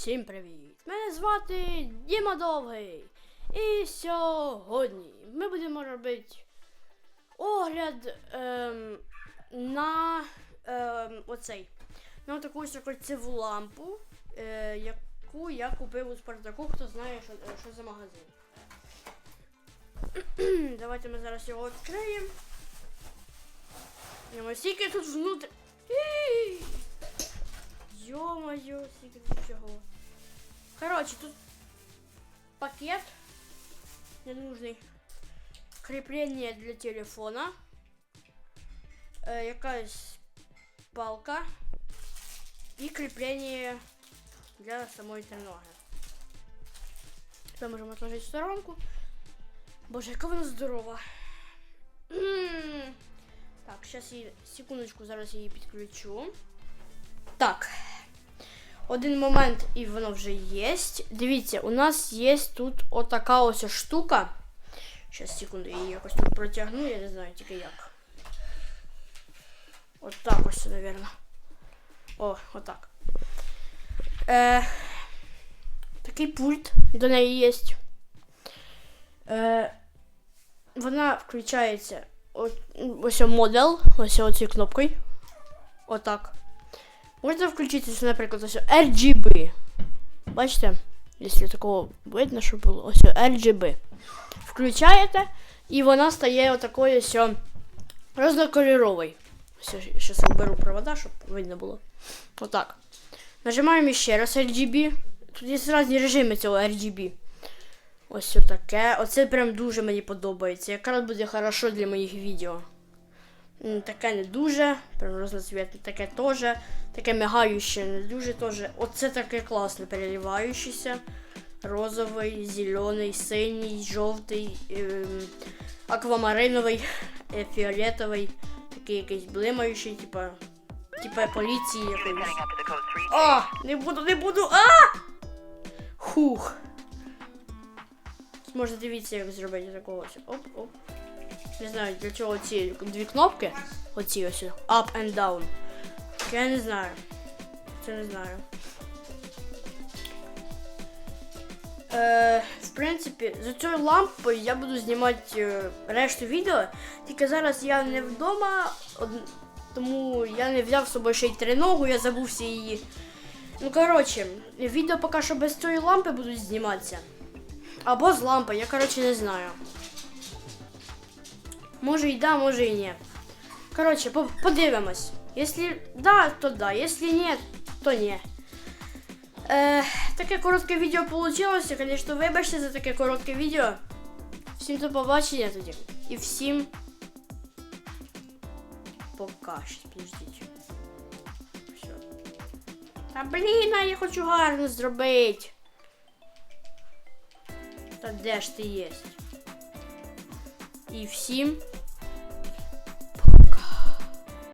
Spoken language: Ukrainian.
Всім привіт! Мене звати Діма Довгий. І сьогодні ми будемо робити огляд ем, на ем, оцей. На таку кольцеву лампу, е, яку я купив у Спартаку, хто знає, що, е, що за магазин. Давайте ми зараз його відкриємо. Ось скільки тут внутрі. Ій! Ё-моё, скільки тут всього. Короче, тут пакет ненужный. Крепление для телефона. Е, якась палка. І кріплення для самої треноги. Це можемо отложити в сторонку. Боже, яка вона здорова. М. Так, зараз її секундочку, зараз її підключу. Так. Один момент, і воно вже є. Дивіться, у нас є тут отака ось штука. Зараз, секунду, я її якось тут протягну, я не знаю тільки як. От так ось, напевно. О, отак. Е, такий пульт до неї є. Е, вона включається от, ось модел, ось цією кнопкою. Отак. Можна включити, наприклад, ось RGB. Бачите? Якщо такого видно, що було ось RGB. Включаєте, і вона стає отакою ось рознокольоровою. Ось я зараз беру провода, щоб видно було. Отак. Нажимаємо ще раз RGB. Тут є різні режими цього RGB. Ось таке. Оце прям дуже мені подобається. Якраз буде хорошо для моїх відео. Таке не дуже, прям разноцветне, таке теж, таке мигаюче, не дуже теж. Оце таке класне, переливаючийся. Розовий, зелений, синій, жовтий, ем, аквамариновий, е, фіолетовий, такий якийсь блимаючий, типа, типа поліції якоїсь. Getting up to the code 3. А! Не буду, не буду! А! Хух. Можна дивіться, як зробити такого ось. Не знаю, для чого ці дві кнопки. Оці ось. Up and down. Я не знаю. Це не знаю. Е, в принципі, за цією лампою я буду знімати е, решту відео. Тільки зараз я не вдома, тому я не взяв з собою ще й триногу, я забувся її. Ну, коротше, відео поки що без цієї лампи будуть зніматися. Або з лампи, я коротше не знаю. Може і да, може і ні. Коротше, по- подивимось. Якщо да, то да. Якщо ні, то ні. Е, таке коротке відео вийшло. Звісно, вибачте за таке коротке відео. Всім до побачення тоді. І всім пока. Щас, Підождіть. Все. Та блін, а я хочу гарно зробити. Та де ж ти єсть? І всім